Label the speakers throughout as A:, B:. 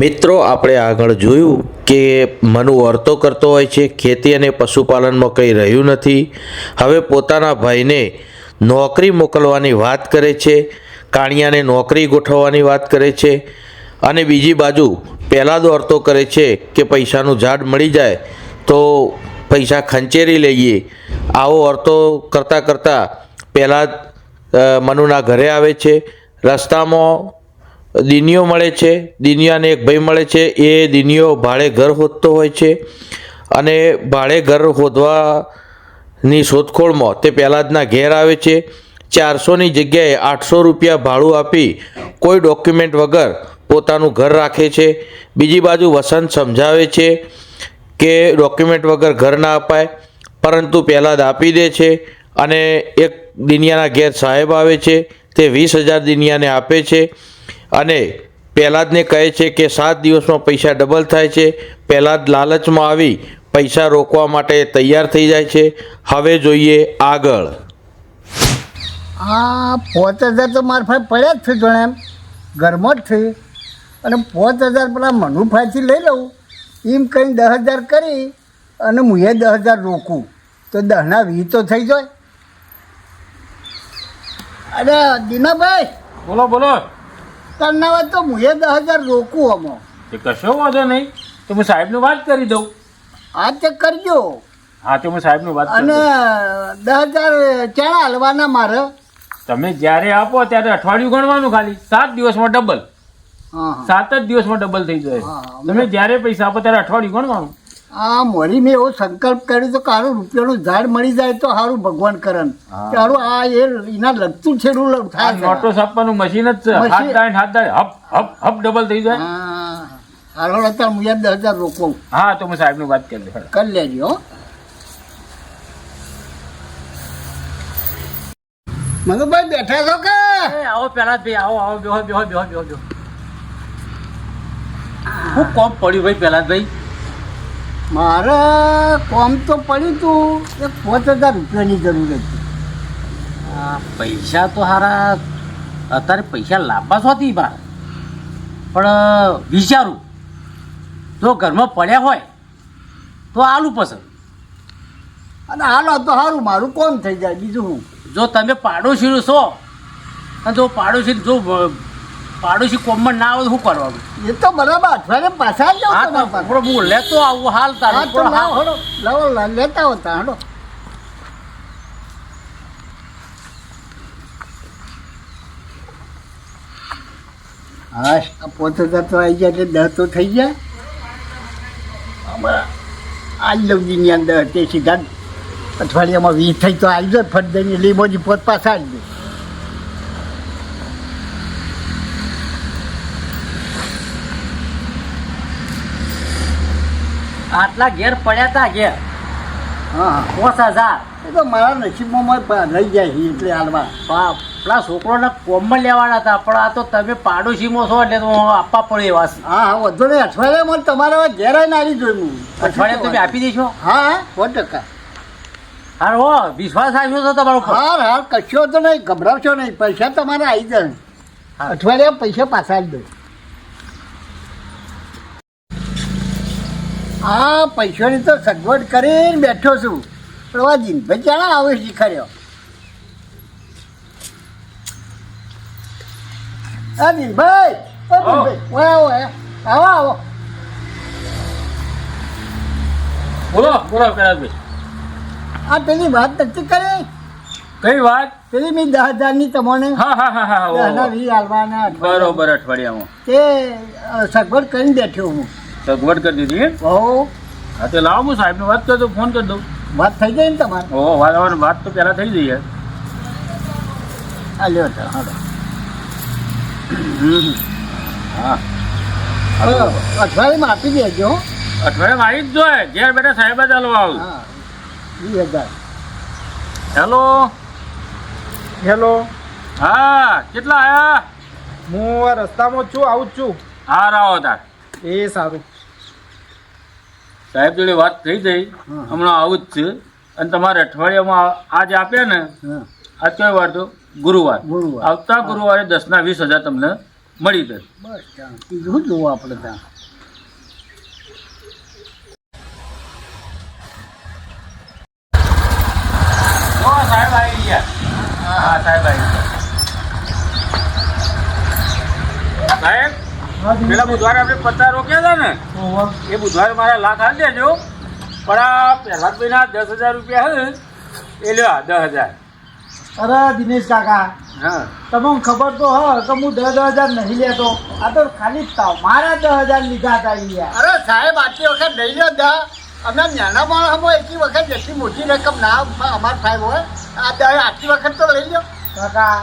A: મિત્રો, આપણે આગળ જોયું કે મનુ વર્તો કરતો હોય છે, ખેતી અને પશુપાલનમાં કંઈ રહ્યું નથી. હવે પોતાના ભાઈને નોકરી મોકલવાની વાત કરે છે, કાણિયાને નોકરી ગોઠવવાની વાત કરે છે અને બીજી બાજુ પહેલાં દોડતો કરે છે કે પૈસાનું ઝાડ મળી જાય તો પૈસા ખંચેરી લઈએ. આવો અર્થો કરતાં કરતાં પહેલાં મનુના ઘરે આવે છે. રસ્તામાં દિનિયો મળે છે, દિનિયાને એક ભાઈ મળે છે, એ દિનિયો ભાડે ઘર હોદતો હોય છે અને ભાડે ઘર હોદવાની શોધખોળમાં તે પહેલાંજના ઘેર આવે છે. ચારસોની જગ્યાએ આઠસો રૂપિયા ભાડું આપી કોઈ ડોક્યુમેન્ટ વગર પોતાનું ઘર રાખે છે. બીજી બાજુ વસંત સમજાવે છે કે ડોક્યુમેન્ટ વગર ઘર ના અપાય, પરંતુ પહેલાં જ આપી દે છે અને એક દિનિયાના ઘેર સાહેબ આવે છે, તે વીસ હજાર દિનિયાને આપે છે. અને પહેલાં જ કહે છે કે સાત દિવસમાં પૈસા ડબલ થાય છે. પહેલાં જ લાલચમાં આવી પૈસા રોકવા માટે તૈયાર થઈ જાય છે. હવે જોઈએ આગળ.
B: આ પાંચ હજાર તો મારા પાસે પડ્યા જ છે જોણે એમ. ઘરમાં જ છે. અને પાંચ હજાર પેલા મનુભાઈથી લઈ લઉં. એમ કંઈ દસ હજાર કરી અને હું એ દસ હજાર રોકું. તો દહના વીસ તો થઈ જાય. અરે દીનાભાઈ!
C: બોલો બોલો.
B: તરના વાત તો હું એ દસ હજાર રોકું આમાં
C: તે કશો વાંધો નહીં. તો હું સાહેબનું વાત કરી દઉં.
B: આ તે કરજો.
C: હા તો હું સાહેબનું વાત
B: અને દસ હજાર ચણા હલવાના મારે?
C: તમે જ્યારે આપો ત્યારે અઠવાડિયું ગણવાનું ખાલી. સાત દિવસમાં ડબલ
B: હા હા.
C: સાત જ દિવસમાં ડબલ થઈ જાય. તમે જ્યારે પૈસા આપો ત્યારે અઠવાડિયું ગણવાનું.
B: આ મોરી મેં એવો સંકલ્પ કર્યો તો કારો રૂપિયાનું ઝાડ મળી જાય તો સારું ભગવાન કરન.
C: હા.
B: આ એ એના લગતું છે.
C: નોટો છાપવાનું મશીન જ છે. હાથ દાય હાથ દાય હપ હપ હપ ડબલ થઈ જાય.
B: હા. હારો અત્યારે હું યાર દસ હજાર રોકવું
C: હા તો હું સાહેબની વાત કરી દઉં
B: કરી લેજો હો. મનુભાઈ બેઠા છો કે?
C: આવો પેલા ભાઈ આવો આવો બેહો બેહો બેહો બેહો બેહો. હું કોમ પડ્યું ભાઈ પેલા ભાઈ?
B: મારે કોમ તો પડ્યું હતું એક પાંચ હજાર રૂપિયાની જરૂર હતી.
D: પૈસા તો હારા અત્યારે પૈસા લાંબા શોધી બા. પણ વિચારું જો ઘરમાં પડ્યા હોય તો આલુ પસંદ.
B: અને હાલો તો સારું મારું કોમ થઈ જાય બીજું હું
D: જો તમે પાડોશીનું છો અને જો પાડોશી જો પાડોશી કોમમાં ના આવે શું કરવાનું?
B: એ તો બરાબર અઠવાડિયે પાછા જ
D: જાવ હું લેતો આવું હાલ તારો
B: લાવો લેતા હોતા હાલો હા પોતે હજાર તો આવી ગયા એટલે દસ તો થઈ ગયા. આમાં આજ લવજીની ની અંદર તે સીધા અઠવાડિયામાં વીસ થઈ તો આવી જાય ફટ દઈને લીમોજી પોત પાછા આવી જાય.
D: આટલા ઘેર પડ્યા હતા ઘેર.
B: હા હા
D: પાંચ હજાર.
B: એ તો મારા નસીબમાં લઈ જાય છે એટલે
D: હાલમાં. પેલા છોકરોને કોમમાં લેવાના હતા પણ આ તો તમે પાડોશીમાં છો એટલે તો આપવા પડે એવા.
B: હા હા વધુ નહીં અઠવાડિયામાં તમારે હવે ઘેર આવીને આવી હું
D: અઠવાડિયે તમે આપી દેશો?
B: હા હા સો ટકા.
D: હાર હો વિશ્વાસ આવ્યો છે તમારો હા
B: હાર હાર કશો તો નહીં ગભરાવશો નહીં પૈસા તમારે આવી જાય. અઠવાડિયા પૈસા પાછા આવી દો હા પૈસાની તો સગવડ કરીને બેઠો છું. પણ આ જીનભાઈ ક્યાં આવે શીખર્યો? હા જીનભાઈ આવો. આવો આવો
C: બોલો બોલો પેલા
B: આ પેલી વાત નથી કરી?
C: કઈ વાત?
B: પેલી મેં દસ હજારની તમને
C: હા હા હા હા
B: દસના
C: ઓહો.
B: વીસ હાલવાના અઠવાડિયા.
C: બરોબર અઠવાડિયામાં.
B: તે સગવડ કરીને બેઠો હું.
C: સગવડ કરી દીધી એમ? હા તો લાવો હું સાહેબને વાત કરી દઉં ફોન કરી દઉં.
B: વાત થઈ ગઈ ને તમારે?
C: ઓહો વાત વાત- વાત તો પહેલા થઈ ગઈ
B: હા. લ્યો તો હાલો.
C: હા.
B: અઠવાડિયામાં આપી દેજો
C: અઠવાડિયામાં આવી જ જોઈએ ઘેર બેઠા સાહેબ જ હાલવા આવું.
B: હા. હજાર.
C: હેલો.
E: હેલો.
C: હા કેટલા આયા?
E: હું આ રસ્તામાં જ છું આવું જ છું.
C: હા રાહો તાર.
E: એ સારું.
C: સાહેબ જોડે વાત થઈ ગઈ. હમણાં આવું જ છે. અને તમારે અઠવાડિયામાં આજ આપ્યા ને આજ કયો વાર તો? ગુરુવાર.
B: ગુરુવાર.
C: આવતા ગુરુવારે દસના વીસ હજાર તમને મળી જશે.
B: બસ કીધું જોવું આપણે ત્યાં?
C: સાહેબ આવી ગયા. હા સાહેબ આવી ગયા. સાહેબ પેલા બુધવારે આપણે પચાસ રોક્યા હતા ને એ બુધવારે મારા લાખ હાલ દેજો. પણ આ પ્રહલાદભાઈના દસ હજાર રૂપિયા હે એ લ્યો દસ હજાર.
E: અરે દિનેશ કાકા
C: હા.
E: તમને ખબર તો હ તો હું દસ દસ હજાર નહીં લેતો. આ તો ખાલી મારા દસ હજાર લીધા હતા યાર
B: અરે સાહેબ આટલી વખત નહીં લેતા. અમે નાના માણસમાં એટલી વખત જેટલી મોટી રકમ ના અમાર સાહેબ હોય આ આટલી વખત તો લઈ લો
E: કાકા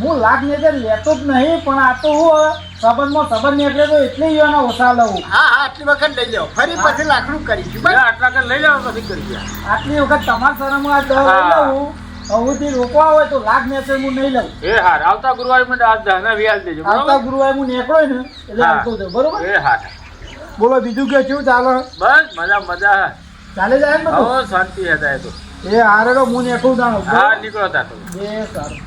E: હું લાખ ને લેતો જ નહીં પણ આ તો હું સંબંધમાં સંબંધ નીકળે તો એટલે એના ઓછા લઉં.
B: હા હા આટલી વખત લઈ લો ફરી પછી લાકડું કરીશું.
C: આટલા વખત લઈ જાઓ પછી કરી ગયા
E: આટલી વખત તમારા આ દસ લઈ લઉં. હવેથી રોકવા હોય તો લાખ ને હું નહીં લઉં.
C: એ હાર આવતા ગુરુવારે મને આ દહના વ્યાજ દેજો
E: આવતા ગુરુવારે હું નીકળો ને એટલે આવતો જાઉં બરોબર?
C: એ હાર.
E: બોલો બીજું કે શું ચાલે.
C: બસ મજા મજા.
E: ચાલે જાય ને બધું?
C: શાંતિ હતા એ તો.
E: એ હારે તો હું નીકળું જાણું
C: હા નીકળો તા તો.
E: એ સારું.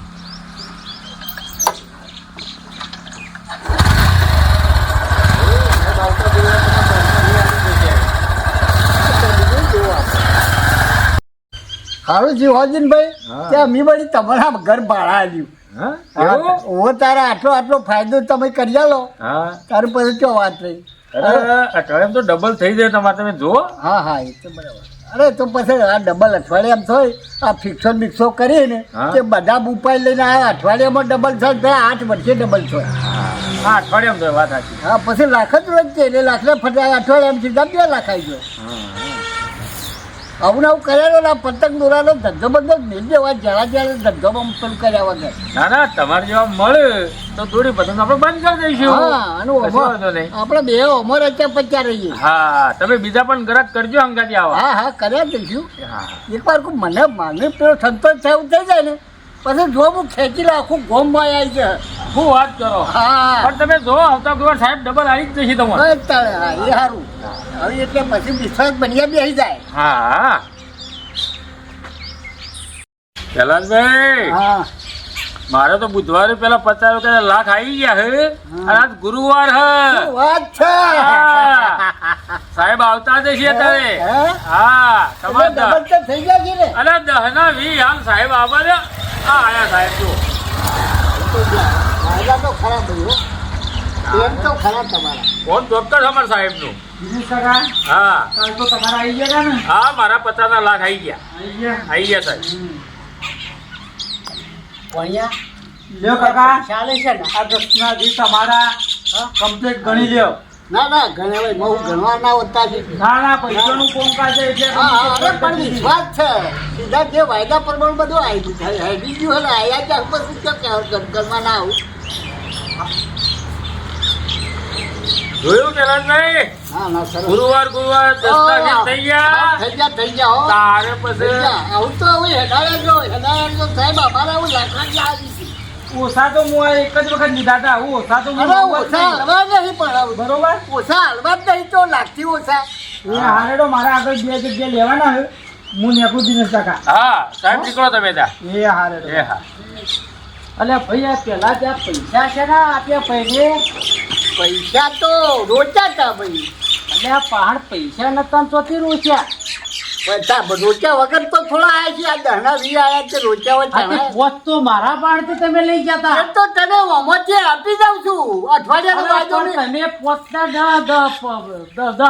B: સારું જીવાજીનભાઈ ત્યાં મી વળી તમારા ઘર ભાડા આવ્યું? ઓ તારા આટલો આટલો ફાયદો તમે કરી આલો. તારું પછી કયો વાત રહી?
C: અરે અઠવાડિયામાં તો ડબલ થઈ જાય તમારે તમે જુઓ.
B: હા હા એ તો બરાબર. અરે તો પછી આ ડબલ અઠવાડિયામાં થાય આ ફિક્સો બિક્સો કરીને. તે બધા ઉપાય લઈને આ અઠવાડિયામાં ડબલ થાય તો આઠ વર્ષે ડબલ થાય.
C: હા અઠવાડિયામાં તો વાત સાચી.
B: હા પછી લાખ જ રોજ છે એટલે લાખને ફટા અઠવાડિયામાં સીધા બે લાખ આવી જાય. આવું આવું કરેલો ને આ પતંગ દોરાનો ધંધો બધો મેળ દેવા જરા જરા ધંધો પેલું કર્યા વગર.
C: ના ના તમારે જેવા મળે તો દોરી પતંગ આપણે બંધ કરી દઈશું.
B: હા. આપણે બે અમર અત્યારે પચ્યા રહીએ.
C: હા તમે બીજા પણ ગ્રાહક કરજો અંગાથી આવા.
B: હા હા કર્યા દઈશું. એકવાર મને મને પેલો સંતોષ થાય એવું થઈ જાય ને પછી જો હું ખેંચી આખું ગોમમાં આવી છે
C: શું વાત કરો?
B: હા.
C: પણ તમે જો આવતા ગુરુવાર સાહેબ ડબલ આવી જ જશે તમારે.
B: હા એ સારું હવે એટલે પછી વિશ્વાસ બન્યા બેસી જાય.
C: હા. કૈલાસભાઈ
B: હા.
C: મારે તો બુધવારે પેલા પચાસ રૂપિયા લાખ આવી ગયા હે. અને આજ ગુરુવાર હે
B: વાત છે.
C: સાહેબ આવતા જ છે તારે
B: હા?
C: તમારે
B: થઈ ગયા છે ને.
C: અરે દહના વી આમ સાહેબ આવવા દે આ આયા સાહેબ જો
B: વાયદા તો ખરા ભાઈ હો. એમ તો ખરા તમારા.
C: ફોન ચોક્કસ અમાર સાહેબનું
E: દિનેશ
C: હા.
E: કાલ તો તમારા આવી ગયા ને?
C: હા મારા પચાસ લાખ આવી ગયા.
E: આવી ગયા?
C: આવી ગયા સાહેબ.
B: ભણ્યા
E: લ્યો કાકા.
B: ચાલે છે ને?
E: આ દસના દી તમારા કમ્પ્લીટ ગણી લ્યો.
B: ના ના ઘણા ભાઈ બહુ ગણવા ના હોતા છે.
E: ના ના પૈસાનું કોમકાજ એટલે
B: હા હા અરે પણ વિશ્વાસ છે. સીધા જે વાયદા પ્રમાણ બધું આવી ગયું હેડી ગયું એટલે આયા ત્યાં પછી ક્યાં કહેવાય ગણમાં ના આવું?
C: જોયું
B: ના સરસ.
C: ગુરુવાર ગુરુવાર થઈ ગયા.
B: થઈ ગયા થઈ ગયા
C: તારે પછી
B: આવું તો હવે હેડાયા જો હેડાયા જો સાહેબ અમારે આવું લાકડા.
E: ઓછા તો હું એક જ વખત લીધા હતા હું ઓછા તો હું
B: અરે
E: જ
B: ઓછા
E: નહીં.
B: હલવા નહીં પણ
E: બરોબર?
B: ઓછા હલવા જ નહીં તો લાગતી ઓછા.
E: એ હારેડો મારા આગળ બે જગ્યાએ લેવાના છે. હું નેકું દિનેશ કાકા.
C: હા સાહેબ નીકળો તમે ત્યાં.
E: એ હારેડો
C: એ હા.
D: અલ્યા ભાઈ આ પેલા ત્યાં પૈસા છે ને આપ્યા પહેલે
B: પૈસા તો રોચા હતા ભાઈ.
D: અને આ પહાડ પૈસા નતા ને ચોથી રોચ્યા.
B: પૈસા વગર તો થોડા આયા છે આ વી આયા છે રોચા હોય
D: આ પોત તો મારા પાડથી તમે લઈ ગયા
B: એ તો તને ઓમાંથી આપી દઉં છું
D: હતા
B: નહીં.
D: તમે પોતના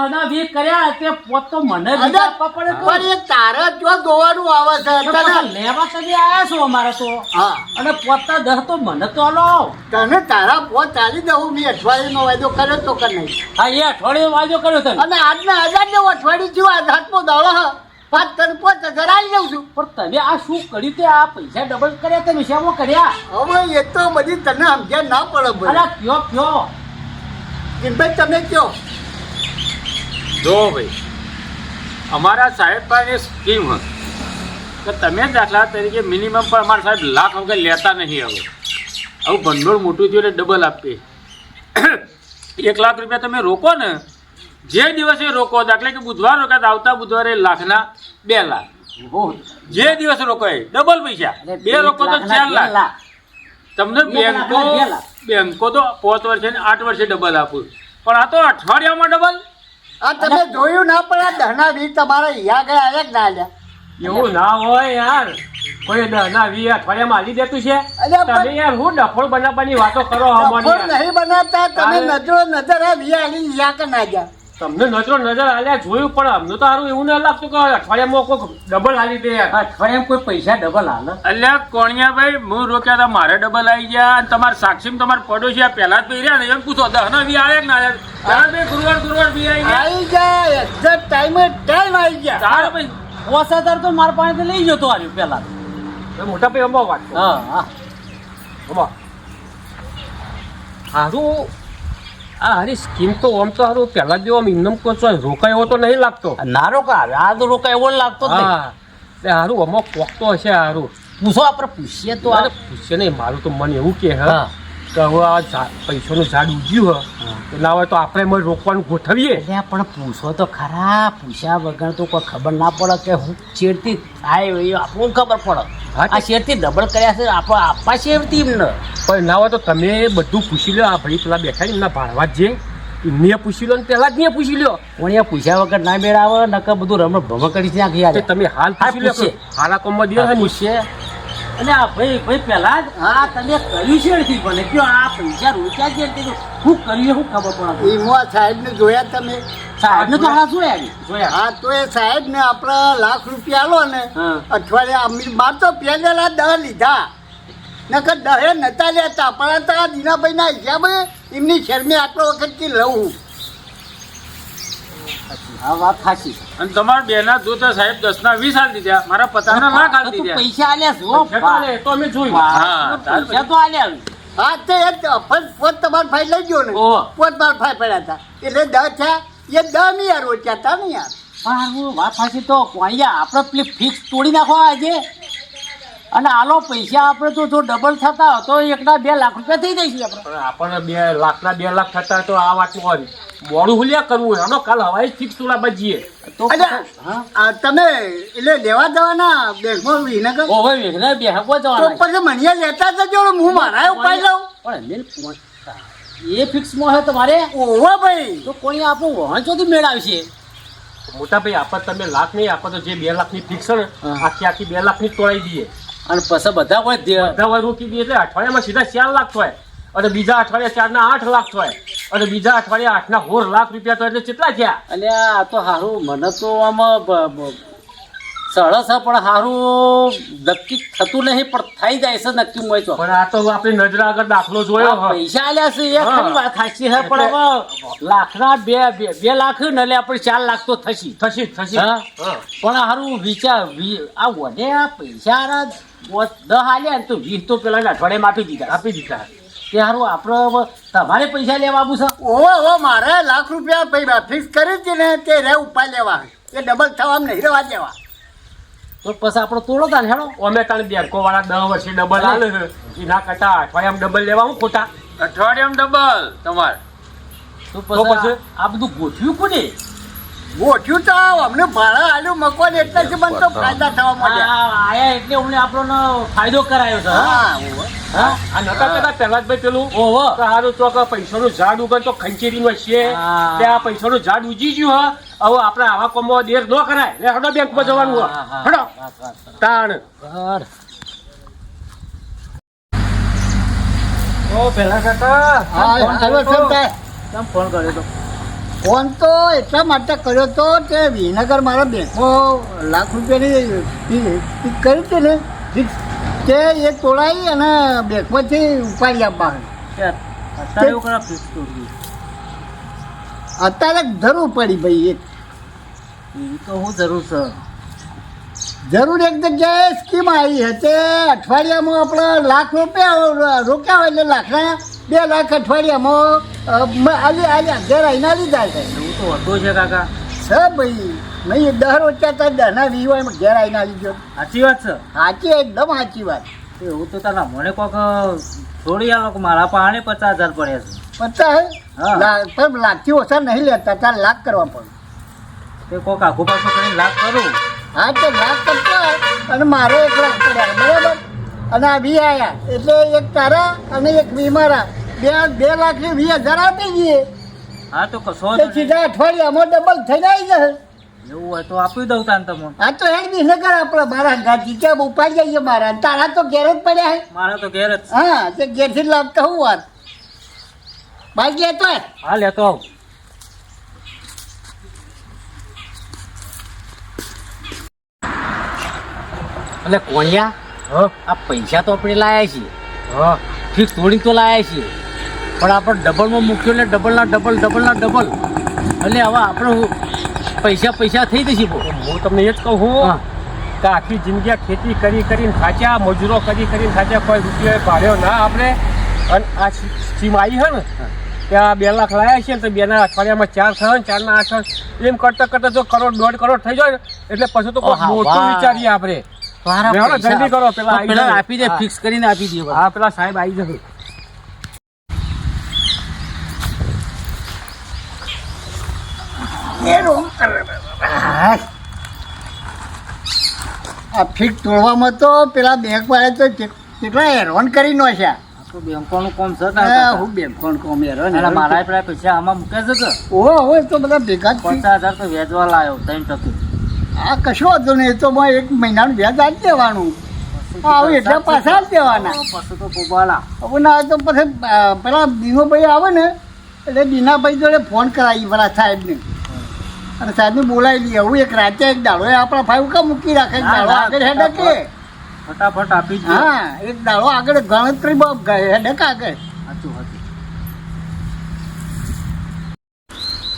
D: ના વીસ કર્યા તે પોત તો મને આપવા પડે
B: પણ એ તારે જો દોવાનું આવે છે
D: તો
B: તને
D: લેવા તમે આયા છો અમારા તો.
B: હા.
D: અને પોતા દહ તો મને તો લો
B: તને તારા પોત ચાલી દઉં મેં અઠવાડિયાનો વાયદો કર્યો તો કે નહીં?
D: હા એ અઠવાડિયે વાયદો કર્યો તમે
B: અને આજના હજાર જેવો અઠવાડિયું છું આજ ધાતમો દોડો હ. પાંચ તને પાંચ હજાર આવી જાઉં છું.
D: પણ તમે આ શું કર્યું તે? આ પૈસા ડબલ કર્યા તમે શેમાં કર્યા?
B: હવે એ તો બધી તને સમજ્યા ના પડે ભાઈ.
D: કયો કયો?
B: ચિંતભાઈ તમે કયો?
C: જો ભાઈ અમારા સાહેબ પાસે એક સ્કીમ હતી કે તમે દાખલા તરીકે મિનિમમ પણ અમારા સાહેબ લાખ વગર લેતા નહીં હવે. આવું ભંડોળ મોટું થયું એટલે ડબલ આપીએ. એક લાખ રૂપિયા તમે રોકો ને જે દિવસે રોકો એટલે કે બુધવાર રોકાત આવતા બુધવારે લાખના બે લાખ. જે દિવસે રોકાય ડબલ પૈસા. બે રોકો તો ચાર લાખ. તમને બેંકો
F: બેંકો તો પોત વર્ષે ને આઠ વર્ષે ડબલ આપું. પણ આ તો અઠવાડિયામાં ડબલ
B: આ તમે જોયું ના પડે દહના વીર તમારા યા ગયા આવ્યા કે ના આવ્યા?
C: એવું ના હોય યાર. કોઈ દહના વી અઠવાડિયામાં આલી દેતું છે? તમે યાર હું ડફોળ બનાવવાની વાતો કરો
B: નહીં બનાવતા તમે નજરો નજર આ વી આલી યા કે ના ગયા
C: તમને નજરો નજર આલ્યા જોયું પણ અમને તો સારું એવું ના લાગતું કે અઠવાડિયામાં કોઈ ડબલ હાલી દે
D: અઠવાડિયામાં કોઈ પૈસા ડબલ હાલે?
F: અલ્યા કોણિયાભાઈ હું રોક્યા હતા મારે ડબલ આવી ગયા અને તમારા સાક્ષી તમારા પડોશી આ પહેલા જ પહેર્યા ને એમ પૂછો દહના વી આવ્યા કે ના આવ્યા બે ગુરુવાર ગુરુવાર વી આવી ગયા.
B: આવી ગયા એક્ઝેક્ટ ટાઈમે ટાઈમ આવી ગયા.
F: તારે ભાઈ
D: પોસ તાર તો મારા પાસેથી લઈ જતો આવ્યો
C: પહેલા મોટા ભાઈ અમો વાત.
D: હા હા.
C: અમો. હારું. આ હારી સ્કીમ તો આમ તો હારું પહેલા જેવો આમ ઇન્કમ કોચો રોકાયો તો નહીં લાગતો.
D: ના રોકા આ તો રોકાય એવો લાગતો
C: હા તે હારું અમો કોક તો હશે હારું.
D: પૂછો આપણે પૂછીએ તો
C: અરે
D: આ
C: પૂછશે નહીં મારું તો મન એવું કે હા. કે હવે આ પૈસાનું ઝાડ ઉગ્યું હોય તો ના હોય તો આપણે એમાં રોકવાનું ગોઠવીએ.
D: પણ પૂછો તો ખરા પૂછ્યા વગર તો કોઈ ખબર ના પડે કે હું છેડતી થાય એ આપણને ખબર પડે. આ શેરથી ડબલ કર્યા છે આપણે આપવા શેરથી એમને.
C: પણ ના હોય તો તમે બધું પૂછી લો આ ભાઈ પેલા બેઠા એમના ભાડવા જે એમને પૂછી લો ને પહેલા જ મેં પૂછી લો
D: કોણીએ પૂછ્યા વગર ના મેળાવે નકર બધું રમણ ભમ કરી નાખી ગયા
C: તે તમે હાલ પૂછી લો. હાલા કોમમાં દે
D: હા,
C: છે ને
D: પૂછીએ. અને આ ભાઈ ભાઈ પહેલા જ આ તમે કર્યું નથી પણ કયો આ પૈસા રોક્યા છે તે શું કર્યું શું ખબર પડે?
B: ઈમો સાહેબ ને જોયા તમે?
D: સાહેબને તો હા જોયા. જોયા.
B: હા તો એ સાહેબ ને આપણે લાખ રૂપિયા આલો ને
D: હા.
B: અઠવાડિયા અમીર બાર તો પહેલેલા દહ લીધા. નકર દહે નતા લેતા પણ આ તો દીનાભાઈ ના હિસાબે એમની શરમે આટલો વખતથી લઉં
D: આ વાત સાચી
F: અને તમારા બેના જોતા સાહેબ દસ ના વીસ હાલ દીધા મારા પચાસ ના લાખ હાલ
D: તો
F: દીધા
D: પૈસા આલ્યા છો
C: તો આલે, તો અમે જોયું
F: હા,
D: પૈસા તો આલ્યા
B: હા તે પોત પોત તમારા ભાઈ લઈ ગયો ને. પોત મારા ભાઈ પડ્યા હતા એટલે દસ થયા એ દમ યાર ઓછા હતા ને યાર
D: પણ વાત સાચી તો અહીંયા આપણે પેલી ફિક્સ તોડી નાખો આજે અને આનો પૈસા આપણે તો જો ડબલ થતા હોય તો એકના બે લાખ રૂપિયા થઈ જાય આપણે.
C: પણ આપણને બે લાખના બે લાખ થતા તો આ વાત મોડી મોડું હુલિયા કરવું આનો કાલ હવાઈ ફિક્સ તુલા બજીએ.
D: તો હા?
B: તમે એટલે લેવા જવાના બેંકમાં વિનગર?
D: ઓ ભાઈ વેગને બે હકો
B: તો પછી મણિયા લેતા જજો હું મારા ઉપાય લઉં.
D: પણ મેલ એ ફિક્સમાં હોય તમારે?
B: ઓહો ભાઈ.
D: તો કોઈ આપણું વહન ચોથી મેળાવશે.
C: મોટા ભાઈ આપત તમે લાખ નહીં આપો તો જે બે લાખની ફિક્સ છે ને આખી આખી બે લાખની તોડાઈ દઈએ.
D: અને પછી બધા હોય
C: બધા હોય રોકી દે એટલે અઠવાડિયામાં સીધા ચાર લાખ થાય. અને બીજા અઠવાડિયા ચાર ના આઠ લાખ થાય. અને બીજા અઠવાડિયા આઠના હોર લાખ રૂપિયા તો એટલે કેટલા થયા?
D: અને આ તો સારું મને તો આમાં સરસ પણ સારું નક્કી થતું નહીં પણ થઈ જાય છે નક્કી મોય તો
C: પણ આ તો આપણે નજર આગળ દાખલો જોયો
D: પૈસા આલ્યા છે એ. ખરી વાત સાચી છે પણ હવે લાખના બે બે લાખ ને એટલે આપણે ચાર લાખ તો થશે.
C: થશે થશે.
D: પણ હારું વિચાર આ વધે આ પૈસા હારા હાલ્યા ને તો વીસ તો પેલા અઠવાડિયામાં આપી દીધા
C: આપી દીધા.
D: તે હારું આપણે તમારે પૈસા લેવા આવું છે?
B: ઓહો ઓહો મારે લાખ રૂપિયા પૈસા ફિક્સ કરી હતી ને તે રે ઉપાય લેવા. એ ડબલ થવા નહીં રહેવા દેવા
D: તો પછી આપણો તોડો તા હેડો.
C: અમે તાણ બેંકો વાળા દસ વર્ષે ડબલ આલે છે. એના કરતા અઠવાડિયામાં ડબલ લેવા હું ખોટા?
F: અઠવાડિયામાં ડબલ તમારે.
D: તો પછી? આ બધું ગોઠવ્યું કોને?
B: ગોઠ્યું તો અમને ભાડા આલ્યું મકવાન એટલે જ મને તો ફાયદા થવા માંડ્યા.
D: આયા એટલે અમને આપણો ફાયદો કરાયો છે હા?
B: હા ઓહો.
D: હા.
C: આ નતા કહેતા પહેલા પેલું
D: ઓહો.
C: તો હારું પૈસાનું ઝાડ ઉગે તો આ પૈસાનું ઝાડ ઉજી ગયું હા. હવે આપણે આવા કોમો દેર ન કરાય. એટલે હડો બેંકમાં જવાનું
D: હા,
C: હડો. તાણ.
G: ઓ પેલા કાકા. ફોન કર્યો તો.
B: ફોન તો એટલા માટે કર્યો તો કે વિનગર મારા બેંકો લાખ રૂપિયાની કરી હતી ને તે એ તોડાવી અને બેંકમાંથી ઉપાડી આપવા
G: અત્યારે
B: જરૂર પડી ભાઈ એક.
G: તો હું જરૂર સર
B: જરૂર એક જગ્યાએ સ્કીમ આવી હતી. અઠવાડિયામાં આપણે લાખ રૂપિયા રોક્યા હોય એટલે લાખના બે લાખ અઠવાડિયામાં અ, મ- આલી આલી ઘેર આવીને લીધા છે.
G: એવું તો વધુ છે કાકા.
B: છે ભાઈ નહીં દર ઓછા તો દહના વી હોય ઘેર આવીને આવી ગયો
G: સાચી વાત છે?
B: સાચી એકદમ સાચી વાત.
G: એવું તો તારા મને કોક થોડી આ લોકો મારા પાસે પચાસ હજાર પડે છે.
B: પચાસ?
G: હા.
B: પણ લાખથી ઓછા નહીં લેતા તાર લાખ કરવા પડે.
G: એ કોક આખું પાછું કરીને લાખ કરું.
B: હા તો લાખ કરતા અને મારે એક લાખ પડ્યા બરાબર? અને આ વી આયા એટલે એક તારા અને એક વી મારા. બે બે લાખ ને વીસ હજાર આપી દઈએ.
D: હા તો કશો
B: તો સીધા અઠવાડિયામાં ડબલ થઈ જાય. છે
D: એવું હોય તો આપી દઉં તાન તમને.
B: આ તો હેડ બી નગર આપણે મારા ગાજી કેમ ઉપાડી જઈએ મારા તારા તો ઘેર જ પડ્યા હે.
D: મારા તો ઘેર જ
B: હા તે ઘેરથી જ લાવતા હું વાત બાઈક લેતો
C: હા લેતો આવ.
D: એટલે કોણિયા?
C: હ.
D: આ પૈસા તો આપણે લાયા છીએ.
C: હ.
D: ફિક્સ થોડી તો લાયા છીએ. પણ આપણે ડબલમાં મૂક્યો ને ડબલના ડબલ ડબલના ડબલ. એટલે હવે આપણે પૈસા પૈસા થઈ જશે
C: હું તમને એ જ કહું છું કે આખી જિંદગી ખેતી કરી કરીને થાચ્યા મજૂરો કરી કરીને થાચ્યા કોઈ રૂપિયો ભાડ્યો ના આપણે અને આ સ્કીમ આવી હે ને ત્યાં બે લાખ લાયા છે ને તો બેના અઠવાડિયામાં ચાર થયો ને ચારના આઠ એમ કરતા કરતા જો કરોડ દોઢ કરોડ થઈ જાય એટલે પછી તો મોટું વિચારીએ આપણે. જલ્દી કરો, પેલા
D: આપી દે ફિક્સ કરીને આપી દે
C: હા પેલા સાહેબ આવી જશે.
B: હા. આ ફીટ તોડવામાં તો પેલા બેંક વાળા તો કેટલા હેરાન કરી નાખ્યા
D: તો બેંકોનું કામ છે
B: હા, હું બેંકોણ કોમ હેરાન
D: અને મારા પેલા પૈસા આમાં મૂકે છે કે?
B: ઓહો હવે તો બધા ભેગા.
D: પચાસ હજાર તો વેચવા લાવ્યો ત્રણ ટકે.
B: આ કશો હતો ને એ તો એક મહિનાનું વ્યાજ આપી દેવાનું. હવે એટલા પાછા જ દેવાના.
D: પછી તો પોપાલા
B: હવે ના તો પછી પેલા દીનોભાઈ આવે ને એટલે દીનાભાઈ જોડે ફોન કરાવી પેલા સાહેબને. અને સાહેબ બોલાવી લઈએ. હું એક રાતે એક દાડો આપણા ફાઈવ કા મૂકી રાખે. દાડો આગળ હેડે કે?
D: ફટાફટ આપી દે
B: હા એક દાડો આગળ ગણતરી બહુ હેડે કે આગળ?
D: સાચું સાચું.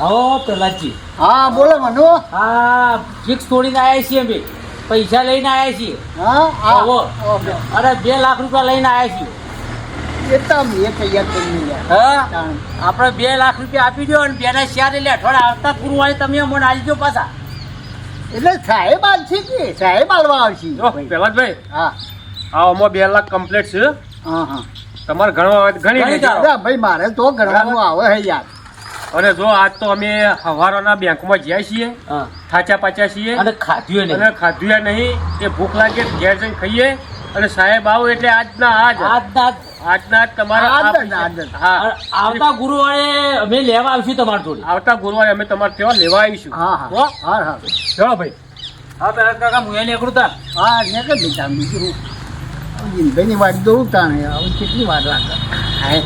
D: આવો પ્રહલાદજી.
B: હા બોલો મનુ.
D: હા ફિક્સ તોડીને આવ્યા છીએ અમે. પૈસા લઈને આવ્યા છીએ.
B: હા હા.
D: આવો.
B: ઓકે.
D: અરે બે લાખ રૂપિયા લઈને આવ્યા છીએ. આપણે બે લાખ રૂપિયા આપી દો અને બેના શેર એટલે અઠવાડિયા આવતા પૂરું હોય તમે મને આવી દો પાછા.
B: એટલે સાહેબ આવશે કે? સાહેબ આવવા આવશે.
C: ભાઈ
B: હા.
C: હા આમાં બે લાખ કમ્પ્લીટ છે.
B: હા હા.
C: તમારે ગણવા.
B: અરે ભાઈ મારે તો ગણવાનું આવે હે યાર.
C: અને જો આજ તો અમે હવારોના બેંકમાં જ્યાં છીએ
D: હા.
C: થાચા પાચા છીએ.
D: અને ખાધ્યું
C: અને
D: ખાધ્યું
C: ખાધું નહીં. એ ભૂખ લાગે ઘેર જઈને ખાઈએ. અને સાહેબ આવો એટલે આજના આજ.
D: આજના
C: આજના આજ તમારા
D: આવતા ગુરુવારે અમે લેવા આવશું તમારી જોડે.
C: આવતા ગુરુવારે અમે તમારે ત્યાં લેવા આવીશું.
B: હા હા.
C: હા?
B: હા
C: ચલો ભાઈ.
D: હા પેલા કાકા હું નીકળું તાર.
B: હા ને કે બીજું હું જીનભાઈની વાટ તાણે. હવે કેટલી વાર લાગે? હા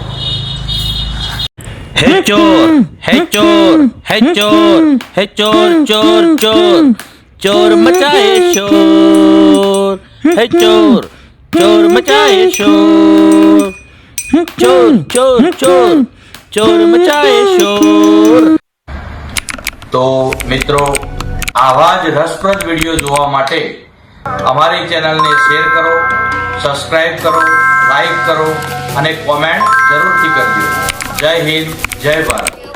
A: હે ચોર હે ચોર હે ચોર હે ચોર ચોર ચોર. ચોર મચાએ શોર હે ચોર ચોર મચાય શોર ચોર ચોર ચોર ચોર મચાય શોર તો મિત્રો આવા જ રસપ્રદ વીડિયો જોવા માટે અમારી ચેનલને શેર કરો સબસ્ક્રાઇબ કરો લાઈક કરો અને કોમેન્ટ જરૂરથી કરજો. જય હિન્દ જય ભારત.